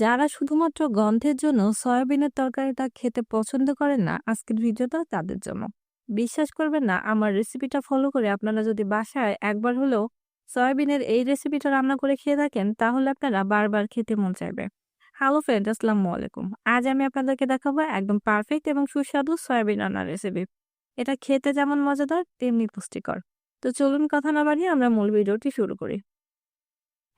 যারা শুধুমাত্র গন্ধের জন্য সয়াবিনের তরকারিটা খেতে পছন্দ করেন না, আজকের ভিডিওটা তাদের জন্য। বিশ্বাস করবেন না, আমার রেসিপিটা ফলো করে আপনারা যদি বাসায় একবার হলেও সয়াবিনের এই রেসিপিটা রান্না করে খেয়ে থাকেন, তাহলে আপনারা বারবার খেতে মন চাইবে। হ্যালো ফ্রেন্ড, আসসালামু আলাইকুম। আজ আমি আপনাদেরকে দেখাবো একদম পারফেক্ট এবং সুস্বাদু সয়াবিন রান্নার রেসিপি। এটা খেতে যেমন মজাদার, তেমনি পুষ্টিকর। তো চলুন কথা না বাড়িয়ে আমরা মূল ভিডিওটি শুরু করি।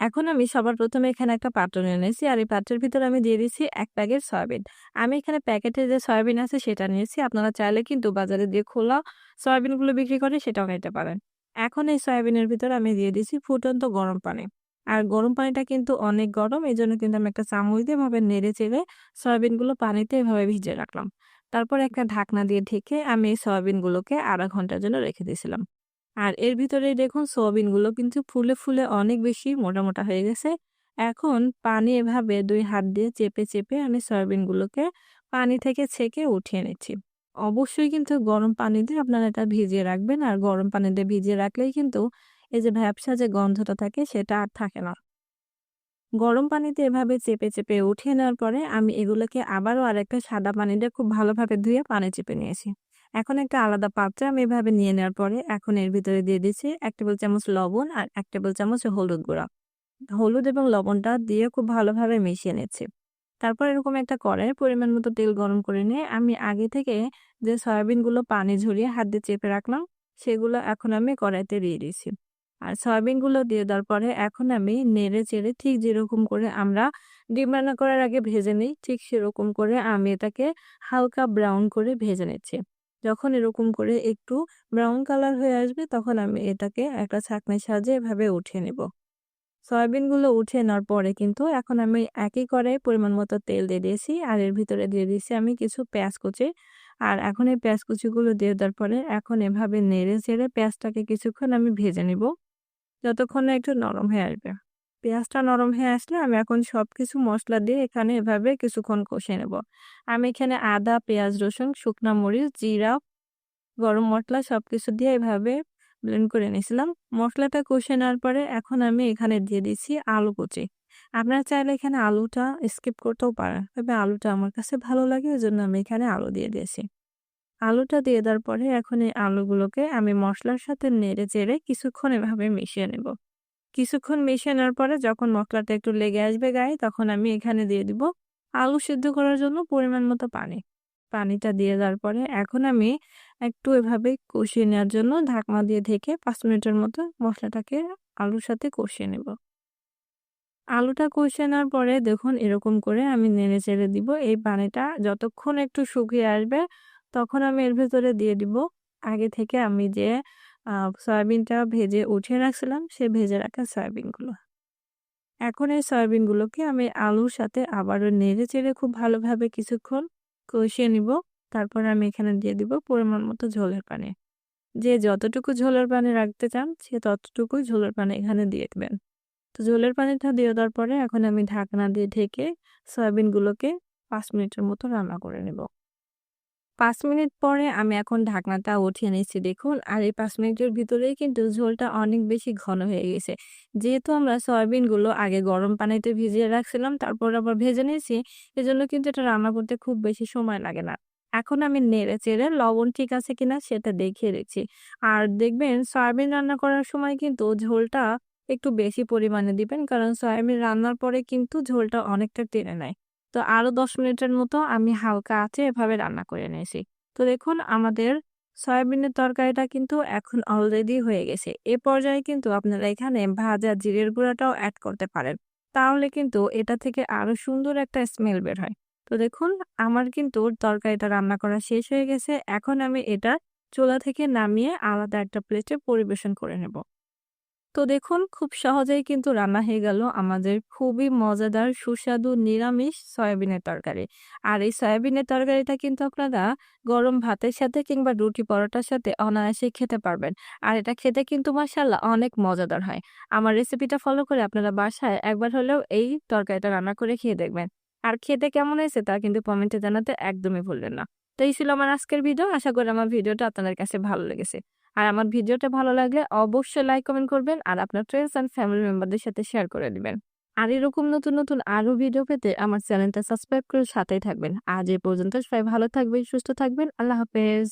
এখন আমি সবার প্রথমে এখানে একটা পাত্র নিয়ে নিয়েছি। আর এই পাত্রের ভিতরে আমি দিয়ে দিচ্ছি এক প্যাকেট সয়াবিন। আমি এখানে প্যাকেটে যে সয়াবিন আছে সেটা নিয়েছি। আপনারা চাইলে কিন্তু বাজারে দিয়ে খোলা সয়াবিনগুলো বিক্রি করে সেটাও নিতে পারেন। এখন এই সয়াবিনের ভিতরে আমি দিয়ে দিচ্ছি ফুটন্ত গরম পানি। আর গরম পানিটা কিন্তু অনেক গরম এই জন্য কিন্তু আমি একটা চামচ দিয়ে এভাবে নেড়ে চেড়ে সয়াবিনগুলো পানিতে এভাবে ভিজে রাখলাম। তারপর একটা ঢাকনা দিয়ে ঢেকে আমি এই সয়াবিনগুলোকে আধা ঘণ্টার জন্য রেখে দিয়েছিলাম। আর এর ভিতরে দেখুন সোয়াবিনগুলো কিন্তু ফুলে ফুলে অনেক বেশি মোটা মোটা হয়ে গেছে। এখন পানি এভাবে দুই হাত দিয়ে চেপে চেপে আমি সয়াবিনগুলোকে পানি থেকে ছেঁকে উঠিয়ে নিচ্ছি। অবশ্যই কিন্তু গরম পানি দিয়ে আপনারা এটা ভিজিয়ে রাখবেন আর গরম পানি দিয়ে ভিজিয়ে রাখলেই কিন্তু এই যে ভ্যাবসা যে গন্ধটা থাকে সেটা আর থাকে না। গরম পানিতে এভাবে চেপে চেপে উঠিয়ে নেওয়ার পরে আমি এগুলোকে আবারও আরেকটা সাদা পানি দিয়ে খুব ভালোভাবে ধুয়ে পানি চেপে নিয়েছি। এখন একটা আলাদা পাত্রে আমি এভাবে নিয়ে নেওয়ার পরে এখন এর ভিতরে দিয়ে দিচ্ছি এক টেবিল চামচ লবণ আর এক টেবিল চামচ হলুদ গুঁড়া। হলুদ এবং লবণটা দিয়ে খুব ভালোভাবে মিশিয়ে নিচ্ছি। তারপর এরকম একটা কড়াই পরিমাণ মতো তেল গরম করে নিয়ে আমি আগে থেকে যে সয়াবিনগুলো পানি ঝরিয়ে হাত দিয়ে চেপে রাখলাম, সেগুলো এখন আমি কড়াইতে দিয়ে দিয়েছি আর সয়াবিনগুলো দিয়ে দেওয়ার পরে এখন আমি নেড়ে চেড়ে ঠিক যেরকম করে আমরা ডিম রান্না করার আগে ভেজে নিই, ঠিক সেরকম করে আমি এটাকে হালকা ব্রাউন করে ভেজে নিচ্ছি। যখন এরকম করে একটু ব্রাউন কালার হয়ে আসবে, তখন আমি এটাকে একটা ছাঁকনির সাহায্যে এভাবে উঠিয়ে নেব। সয়াবিনগুলো উঠিয়ে নেওয়ার পরে কিন্তু এখন আমি একই কড়াই পরিমাণ মতো তেল দিয়ে দিয়েছি। আর এর ভিতরে দিয়ে দিয়েছি আমি কিছু পেঁয়াজ কুচি। আর এখন এই পেঁয়াজ কুচিগুলো দিয়ে দেওয়ার পরে এখন এভাবে নেড়ে চেড়ে পেঁয়াজটাকে কিছুক্ষণ আমি ভেজে নিব। যতক্ষণ না একটু নরম হয়ে আসবে। পেঁয়াজটা নরম হয়ে আসলে আমি এখন সব কিছু মশলা দিয়ে এখানে এভাবে কিছুক্ষণ কষে নেব। আমি এখানে আদা, পেঁয়াজ, রসুন, শুকনা মরিচ, জিরা, গরম মশলা সব কিছু দিয়ে এভাবে ব্লেন্ড করে নিয়েছিলাম। মশলাটা কষে নেওয়ার পরে এখন আমি এখানে দিয়ে দিচ্ছি আলু কুচি। আপনারা চাইলে এখানে আলুটা স্কিপ করতেও পারেন, তবে আলুটা আমার কাছে ভালো লাগে ওই জন্য আমি এখানে আলু দিয়ে দিয়েছি। আলুটা দিয়ে দেওয়ার পরে এখন এই আলুগুলোকে আমি মশলার সাথে নেড়ে চেড়ে কিছুক্ষণ এভাবে মিশিয়ে নেব। কিছুক্ষণ মিশিয়ে নেওয়ার পরে যখন মশলাটা একটু লেগে আসবে গায়ে, তখন আমি এখানে দিয়ে দিব আলু সিদ্ধ করার জন্য পরিমাণ মতো পানি। পানিটা দিয়ে দেওয়ার পরে এখন আমি একটু এভাবে কষিয়ে নেওয়ার জন্য ঢাকনা দিয়ে ঢেকে পাঁচ মিনিটের মতো মশলাটাকে আলুর সাথে কষিয়ে নেব। আলুটা কষিয়ে নেওয়ার পরে দেখুন এরকম করে আমি নেড়ে চেড়ে দিব। এই পানিটা যতক্ষণ একটু শুকিয়ে আসবে, তখন আমি এর ভেতরে দিয়ে দিব। আগে থেকে আমি যে সয়াবিনটা ভেজে উঠিয়ে রাখছিলাম, সে ভেজে রাখা সয়াবিনগুলো। এখন এই সয়াবিনগুলোকে আমি আলুর সাথে আবারও নেড়ে চেড়ে খুব ভালোভাবে কিছুক্ষণ কষিয়ে নিব। তারপর আমি এখানে দিয়ে দিব পরিমাণ মতো ঝোলের পানি। যে যতটুকু ঝোলের পানি রাখতে চান, সে ততটুকুই ঝোলের পানি এখানে দিয়ে দেবেন। তো ঝোলের পানিটা দিয়ে দেওয়ার পরে এখন আমি ঢাকনা দিয়ে ঢেকে সয়াবিনগুলোকে পাঁচ মিনিটের মতো রান্না করে নেব। পাঁচ মিনিট পরে আমি এখন ঢাকনাটা উঠিয়ে নিচ্ছি, দেখুন। আর এই পাঁচ মিনিটের ভিতরেই কিন্তু ঝোলটা অনেক বেশি ঘন হয়ে গেছে। যেহেতু আমরা সয়াবিনগুলো আগে গরম পানিতে ভিজিয়ে রাখছিলাম, তারপর আবার ভেজে নিয়েছি, এজন্য কিন্তু এটা রান্না করতে খুব বেশি সময় লাগে না। এখন আমি নেড়ে চেড়ে লবণ ঠিক আছে কিনা সেটা দেখিয়ে দিচ্ছি। আর দেখবেন, সয়াবিন রান্না করার সময় কিন্তু ঝোলটা একটু বেশি পরিমাণে দিবেন, কারণ সয়াবিন রান্নার পরে কিন্তু ঝোলটা অনেকটা টেনে নেয়। তো আরও দশ মিনিটের মতো আমি হালকা আছে এভাবে রান্না করে নিয়েছি। তো দেখুন, আমাদের সয়াবিনের তরকারিটা কিন্তু এখন অলরেডি হয়ে গেছে। এ পর্যায়ে কিন্তু আপনারা এখানে ভাজা জিরের গুঁড়াটাও অ্যাড করতে পারেন। তাহলে কিন্তু এটা থেকে আরও সুন্দর একটা স্মেল বের হয়। তো দেখুন, আমার কিন্তু তরকারিটা রান্না করা শেষ হয়ে গেছে। এখন আমি এটা চোলা থেকে নামিয়ে আলাদা একটা প্লেটে পরিবেশন করে নেব। তো দেখুন, খুব সহজেই কিন্তু রান্না হয়ে গেল আমাদের খুবই মজাদার, সুস্বাদু, নিরামিষ সয়াবিনের তরকারি। আর এই সয়াবিনের তরকারিটা কিন্তু আপনারা গরম ভাতের সাথে কিংবা রুটি পরোটার সাথে অনায়াসে খেতে পারবেন। আর এটা খেতে কিন্তু মাসাল্লাহ অনেক মজাদার হয়। আমার রেসিপিটা ফলো করে আপনারা বাসায় একবার হলেও এই তরকারিটা রান্না করে খেয়ে দেখবেন। আর খেতে কেমন হয়েছে তা কিন্তু কমেন্টে জানাতে একদমই ভুলবেন না। তো এই ছিল আমার আজকের ভিডিও। আশা করি আমার ভিডিওটা আপনাদের কাছে ভালো লেগেছে। আর আমার ভিডিওটা ভালো লাগলে অবশ্যই লাইক কমেন্ট করবেন আর আপনার ফ্রেন্ডস অ্যান্ড ফ্যামিলি মেম্বারদের সাথে শেয়ার করে দিবেন আর এরকম নতুন, নতুন আরও ভিডিও পেতে আমার চ্যানেলটা সাবস্ক্রাইব করে সাথেই থাকবেন। আজ এ পর্যন্ত সবাই ভালো থাকবেন, সুস্থ থাকবেন। আল্লাহ হাফেজ।